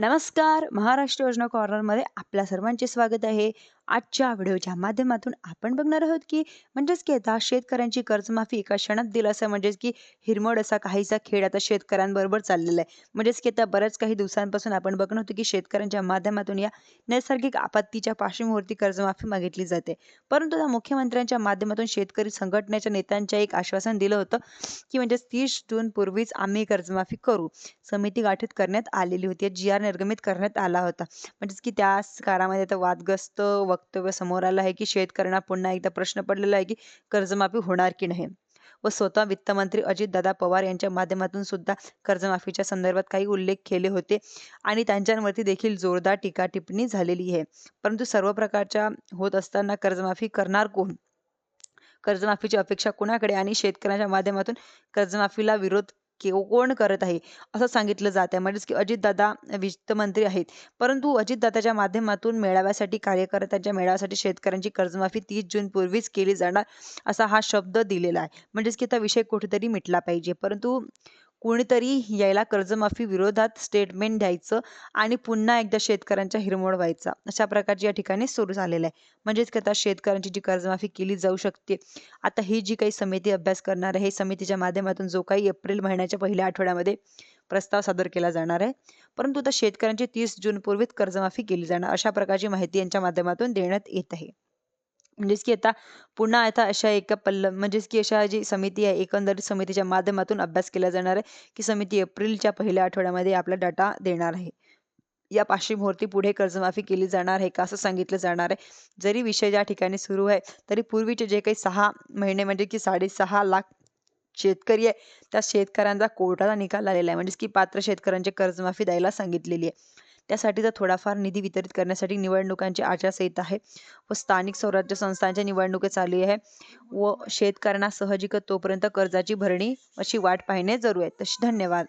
नमस्कार. महाराष्ट्र योजना कॉर्नरमध्ये आपल्या सर्वांचे स्वागत आहे. आजच्या व्हिडिओच्या माध्यमातून आपण बघणार आहोत की म्हणजेच की आता शेतकऱ्यांची कर्जमाफी एका क्षणात दिलं असं म्हणजेच की हिरमोड असा काहीसा खेळ आता शेतकऱ्यांबरोबर चाललेला आहे. म्हणजेच की आता बऱ्याच काही दिवसांपासून आपण बघणं होतो की शेतकऱ्यांच्या माध्यमातून या नैसर्गिक आपत्तीच्या पार्श्वभूमीवरती कर्जमाफी मागितली जाते. परंतु आता मुख्यमंत्र्यांच्या माध्यमातून शेतकरी संघटनेच्या नेत्यांच्या एक आश्वासन दिलं होतं की म्हणजेच तीस जून पूर्वीच आम्ही कर्जमाफी करू. समिती गाठीत करण्यात आलेली होती. जी आर निर्गमित करण्यात आला होता. म्हणजेच की त्या काळामध्ये आता वादग्रस्त वक्तव्य समोर आलं आहे की शेतकऱ्यांना पुन्हा एकदा प्रश्न पडलेला आहे की कर्जमाफी होणार की नाही? व स्वतः वित्तमंत्री अजितदादा पवार यांच्या माध्यमातून सुद्धा कर्जमाफीच्या संदर्भात काही उल्लेख केले होते आणि त्यांच्यावरती देखील जोरदार टीका टिप्पणी झालेली आहे. परंतु सर्व प्रकारच्या होत असताना कर्जमाफी करणार कोण? कर्जमाफीची अपेक्षा कुणाकडे? आणि शेतकऱ्यांच्या माध्यमातून कर्जमाफीला विरोध कोण करत आहे असं सांगितलं जात आहे म्हणजेच की अजितदादा वित्तमंत्री आहेत. परंतु अजितदादाच्या माध्यमातून मेळाव्यासाठी कार्यकर्त्यांच्या मेळाव्यासाठी शेतकऱ्यांची कर्जमाफी तीस जून पूर्वीच केली जाणार असा हा शब्द दिलेला आहे. म्हणजेच की आता विषय कुठेतरी मिटला पाहिजे. परंतु कोणीतरी यायला कर्जमाफी विरोधात स्टेटमेंट द्यायचं आणि पुन्हा एकदा शेतकऱ्यांच्या हिरमोड व्हायचा. अशा प्रकारची या ठिकाणी सुरू झालेलं आहे. म्हणजेच की आता शेतकऱ्यांची जी कर्जमाफी केली जाऊ शकते. आता ही जी काही समिती अभ्यास करणार आहे समितीच्या माध्यमातून जो काही एप्रिल महिन्याच्या पहिल्या आठवड्यामध्ये प्रस्ताव सादर केला जाणार आहे. परंतु आता शेतकऱ्यांची तीस जून पूर्वीच कर्जमाफी केली जाणार अशा प्रकारची माहिती यांच्या माध्यमातून देण्यात येत आहे. म्हणजेच की आता पुन्हा आता अशा एका पल्ल म्हणजेच की अशा जी समिती आहे एकंदरीत समितीच्या माध्यमातून अभ्यास केला जाणार आहे की समिती एप्रिलच्या पहिल्या आठवड्यामध्ये आपला डाटा देणार आहे. या पार्श्वभूमीवरती पुढे कर्जमाफी केली जाणार आहे का असं सांगितलं जाणार आहे. जरी विषय ज्या ठिकाणी सुरू आहे तरी पूर्वीचे जे काही सहा महिने म्हणजे की साडेसहा लाख शेतकरी आहे त्या शेतकऱ्यांचा कोर्टाचा निकाल आलेला आहे. म्हणजेच की पात्र शेतकऱ्यांची कर्जमाफी द्यायला सांगितलेली आहे. त्यासाठीचा थोडाफार निधी वितरित करण्यासाठी निवडणुकांची आचारसंहिता आहे व स्थानिक स्वराज्य संस्थांच्या निवडणुका चालू आहे व शेतकऱ्यांना सहजिक तोपर्यंत कर्जाची भरणी अशी वाट पाहणे जरूर आहे. तशी धन्यवाद.